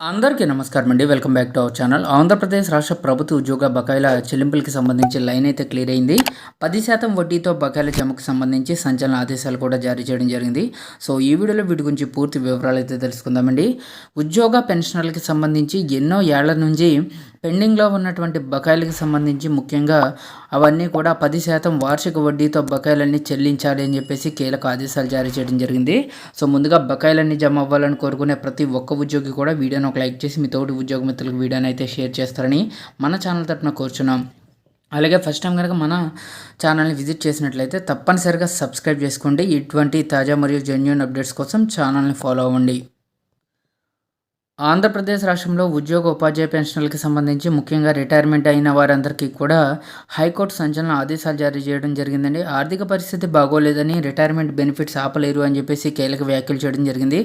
అందరికీ నమస్కారం అండి. Welcome back to our channel. Andhra Pradesh రాష్ట్ర ప్రభుత్వ ఉద్యోగ బకాయిల చెల్లింపులకి సంబంధించి లైన్ అయితే క్లియర్ అయింది. పది శాతం వడ్డీతో బకాయిల జమకు సంబంధించి సంచలన ఆదేశాలు కూడా జారీ చేయడం జరిగింది. సో ఈ వీడియోలో వీటి గురించి పూర్తి వివరాలు అయితే తెలుసుకుందామండి. ఉద్యోగ పెన్షనర్లకి సంబంధించి ఎన్నో ఏళ్ళ నుంచి పెండింగ్లో ఉన్నటువంటి బకాయిలకు సంబంధించి ముఖ్యంగా అవన్నీ కూడా పది శాతం వార్షిక వడ్డీతో బకాయిలన్నీ చెల్లించాలి అని చెప్పేసి కీలక ఆదేశాలు జారీ చేయడం జరిగింది. సో ముందుగా బకాయిలన్నీ జమ అవ్వాలని కోరుకునే ప్రతి ఒక్క ఉద్యోగి కూడా వీడియోను ఒక లైక్ చేసి మీ తోటి ఉద్యోగ మిత్రులకు వీడియోని అయితే షేర్ చేస్తారని మన ఛానల్ తరఫున కోరుచున్నాం. అలాగే ఫస్ట్ టైం కనుక మన ఛానల్ని విజిట్ చేసినట్లయితే తప్పనిసరిగా సబ్స్క్రైబ్ చేసుకోండి. ఇటువంటి తాజా మరియు జెన్యున్ అప్డేట్స్ కోసం ఛానల్ని ఫాలో అవ్వండి. ఆంధ్రప్రదేశ్ రాష్ట్రంలో ఉద్యోగ ఉపాధ్యాయ పెన్షన్లకు సంబంధించి ముఖ్యంగా రిటైర్మెంట్ అయిన వారందరికీ కూడా హైకోర్టు సంచలన ఆదేశాలు జారీ చేయడం జరిగిందండి. ఆర్థిక పరిస్థితి బాగోలేదని రిటైర్మెంట్ బెనిఫిట్స్ ఆపలేరు అని చెప్పేసి కీలక వ్యాఖ్యలు చేయడం జరిగింది.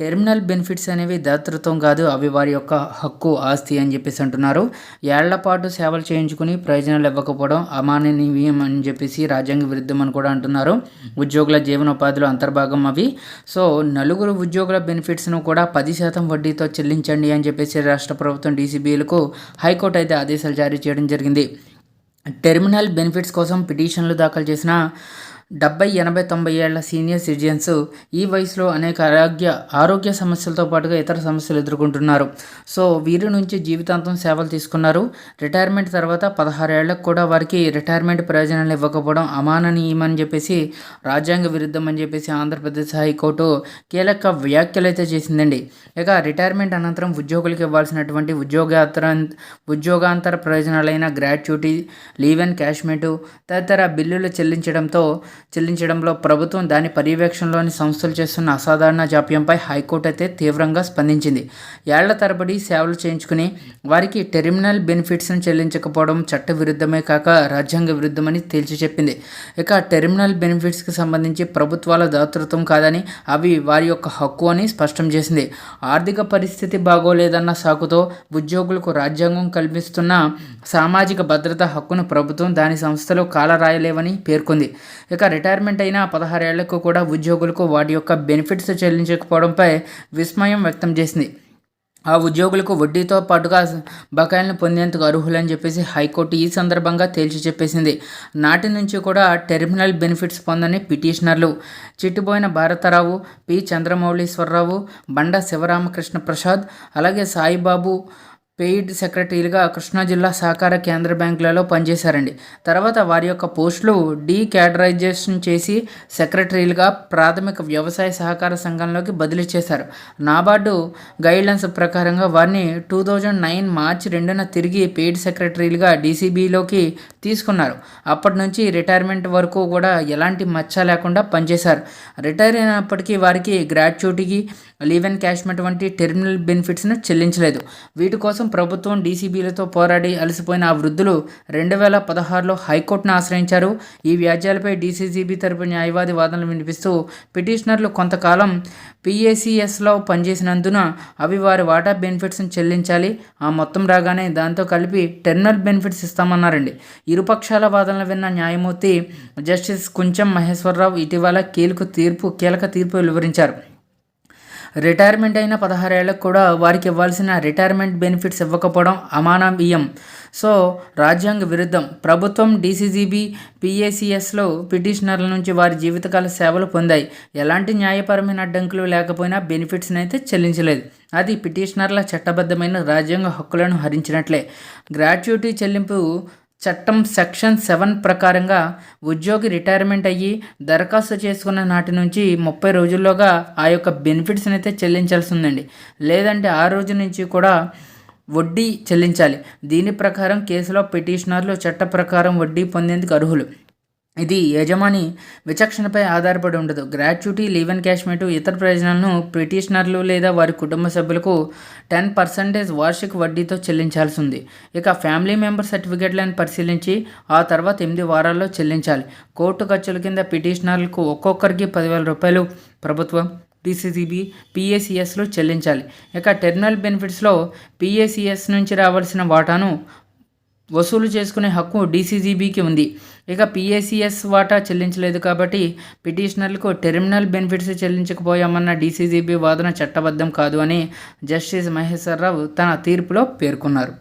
టెర్మినల్ బెనిఫిట్స్ అనేవి దాతృత్వం కాదు అవి వారి యొక్క హక్కు ఆస్తి అని చెప్పేసి అంటున్నారు. ఏళ్ళ పాటు సేవలు చేయించుకుని ప్రయోజనాలు ఇవ్వకపోవడం అమానవీయం అని చెప్పేసి రాజ్యాంగ విరుద్ధం అని కూడా అంటున్నారు. ఉద్యోగుల జీవనోపాధిలో అంతర్భాగం అవి. సో నలుగురు ఉద్యోగుల బెనిఫిట్స్ను కూడా పది శాతం వడ్డీతో చెల్లించండి అని చెప్పేసి రాష్ట్ర ప్రభుత్వం డీసీబీలకు హైకోర్టు అయితే ఆదేశాలు జారీ చేయడం జరిగింది. టెర్మినల్ బెనిఫిట్స్ కోసం పిటిషన్లు దాఖలు చేసిన డెబ్బై ఎనభై తొంభై ఏళ్ళ సీనియర్ సిటిజన్స్ ఈ వయసులో అనేక ఆరోగ్య ఆరోగ్య సమస్యలతో పాటుగా ఇతర సమస్యలు ఎదుర్కొంటున్నారు. సో వీరి నుంచి జీవితాంతం సేవలు తీసుకున్నారు. రిటైర్మెంట్ తర్వాత పదహారేళ్ళకు కూడా వారికి రిటైర్మెంట్ ప్రయోజనాలు ఇవ్వకపోవడం అమాననీయమని చెప్పేసి రాజ్యాంగ విరుద్ధం అని చెప్పేసి ఆంధ్రప్రదేశ్ హైకోర్టు కీలక వ్యాఖ్యలు అయితే చేసిందండి. ఇక రిటైర్మెంట్ అనంతరం ఉద్యోగులకు ఇవ్వాల్సినటువంటి ఉద్యోగాంతర ఉద్యోగాంతర ప్రయోజనాలైన గ్రాట్యుటీ లీవ్ అండ్ క్యాష్మెంటు తదితర బిల్లులు చెల్లించడంతో చెల్లించడంలో ప్రభుత్వం దాని పర్యవేక్షణలోని సంస్థలు చేస్తున్న అసాధారణ జాప్యంపై హైకోర్టు అయితే తీవ్రంగా స్పందించింది. ఏళ్ళ తరబడి సేవలు చేయించుకుని వారికి టెర్మినల్ బెనిఫిట్స్ను చెల్లించకపోవడం చట్ట విరుద్ధమే కాక రాజ్యాంగ విరుద్ధమని తేల్చి చెప్పింది. ఇక టెర్మినల్ బెనిఫిట్స్కి సంబంధించి ప్రభుత్వాల దాతృత్వం కాదని అవి వారి యొక్క హక్కు అని స్పష్టం చేసింది. ఆర్థిక పరిస్థితి బాగోలేదన్న సాకుతో ఉద్యోగులకు రాజ్యాంగం కల్పిస్తున్న సామాజిక భద్రత హక్కును ప్రభుత్వం దాని సంస్థలో కాలరాయలేవని పేర్కొంది. ఇక రిటైర్మెంట్ అయిన పదహారేళ్ళకు కూడా ఉద్యోగులకు వాటి యొక్క బెనిఫిట్స్ చెల్లించకపోవడంపై విస్మయం వ్యక్తం చేసింది. ఆ ఉద్యోగులకు వడ్డీతో పాటుగా బకాయిలను పొందేందుకు అర్హులని చెప్పేసి హైకోర్టు ఈ సందర్భంగా తేల్చి చెప్పేసింది. నాటి నుంచి కూడా టెర్మినల్ బెనిఫిట్స్ పొందని పిటిషనర్లు చిట్టుబోయిన భారతరావు పి. చంద్రమౌళీశ్వరరావు బండ శివరామకృష్ణ ప్రసాద్ అలాగే సాయిబాబు పెయిడ్ సెక్రటరీలుగా కృష్ణా జిల్లా సహకార కేంద్ర బ్యాంకులలో పనిచేశారండి. తర్వాత వారి యొక్క పోస్టులు డీ క్యాడరైజేషన్ చేసి సెక్రటరీలుగా ప్రాథమిక వ్యవసాయ సహకార సంఘంలోకి బదిలీ చేశారు. నాబార్డు గైడ్లైన్స్ ప్రకారంగా వారిని టూ థౌజండ్ నైన్ మార్చి రెండున తిరిగి పెయిడ్ సెక్రటరీలుగా డీసీబీలోకి తీసుకున్నారు. అప్పటి నుంచి రిటైర్మెంట్ వరకు కూడా ఎలాంటి మచ్చ లేకుండా పనిచేశారు. రిటైర్ అయినప్పటికీ వారికి గ్రాట్యుటీకి లీవ్ అండ్ క్యాష్మెంట్ వంటి టెర్మినల్ బెనిఫిట్స్ను చెల్లించలేదు. వీటి కోసం ప్రభుత్వం డీసీబీలతో పోరాడి అలసిపోయిన ఆ వృద్ధులు రెండు వేల పదహారులో హైకోర్టును ఆశ్రయించారు. ఈ వ్యాజ్యాలపై డీసీసీబీ తరపు న్యాయవాది వాదనలు వినిపిస్తూ పిటిషనర్లు కొంతకాలం పిఏసీఎస్లో పనిచేసినందున అవి వారి వాటా బెనిఫిట్స్ని చెల్లించాలి. ఆ మొత్తం రాగానే దాంతో కలిపి టెర్మినల్ బెనిఫిట్స్ ఇస్తామన్నారండి. ఇరుపక్షాల వాదనలు విన్న న్యాయమూర్తి జస్టిస్ కుంచం మహేశ్వరరావు ఇటీవల కీలక తీర్పు కీలక తీర్పు వెలువరించారు రిటైర్మెంట్ అయిన పదహారేళ్ళకు కూడా వారికి ఇవ్వాల్సిన రిటైర్మెంట్ బెనిఫిట్స్ ఇవ్వకపోవడం అమానవీయం. సో రాజ్యాంగ విరుద్ధం. ప్రభుత్వం డీసీజీబీ పిఏసిఎస్లో పిటిషనర్ల నుంచి వారి జీవితకాల సేవలు పొందాయి. ఎలాంటి న్యాయపరమైన అడ్డంకులు లేకపోయినా బెనిఫిట్స్ని అయితే చెల్లించలేదు. అది పిటిషనర్ల చట్టబద్ధమైన రాజ్యాంగ హక్కులను హరించినట్లే. గ్రాట్యుటీ చెల్లింపు చట్టం సెక్షన్ సెవెన్ ప్రకారంగా ఉద్యోగి రిటైర్మెంట్ అయ్యి దరఖాస్తు చేసుకున్న నాటి నుంచి ముప్పై రోజుల్లోగా ఆ యొక్క బెనిఫిట్స్ని అయితే చెల్లించాల్సి ఉందండి లేదంటే ఆ రోజు నుంచి కూడా వడ్డీ చెల్లించాలి. దీని ప్రకారం కేసులో పిటిషనర్లు చట్ట ప్రకారం వడ్డీ పొందేందుకు అర్హులు. ఇది యజమాని విచక్షణపై ఆధారపడి ఉండదు. గ్రాట్యుటీ లీవ్ అండ్ క్యాష్మెంట్ ఇతర ప్రయోజనాలను పిటిషనర్లు లేదా వారి కుటుంబ సభ్యులకు టెన్ పర్సెంటేజ్ వార్షిక వడ్డీతో చెల్లించాల్సి ఉంది. ఇక ఫ్యామిలీ మెంబర్ సర్టిఫికేట్లను పరిశీలించి ఆ తర్వాత ఎనిమిది వారాల్లో చెల్లించాలి. కోర్టు ఖర్చుల కింద పిటిషనర్లకు ఒక్కొక్కరికి పదివేల రూపాయలు ప్రభుత్వం డిసిసిబి పిఏసిఎస్లు చెల్లించాలి. ఇక టెర్మినల్ బెనిఫిట్స్లో పిఏసిఎస్ నుంచి రావాల్సిన వాటాను వసూలు చేసుకునే హక్కు డీసీజీబీకి ఉంది. ఇక పిఏసిఎస్ వాటా చెల్లించలేదు కాబట్టి పిటిషనర్లకు టెర్మినల్ బెనిఫిట్స్ చెల్లించకపోయామన్న డీసీజీబీ వాదన చట్టబద్ధం కాదు అని జస్టిస్ మహేశ్వరరావు తన తీర్పులో పేర్కొన్నారు.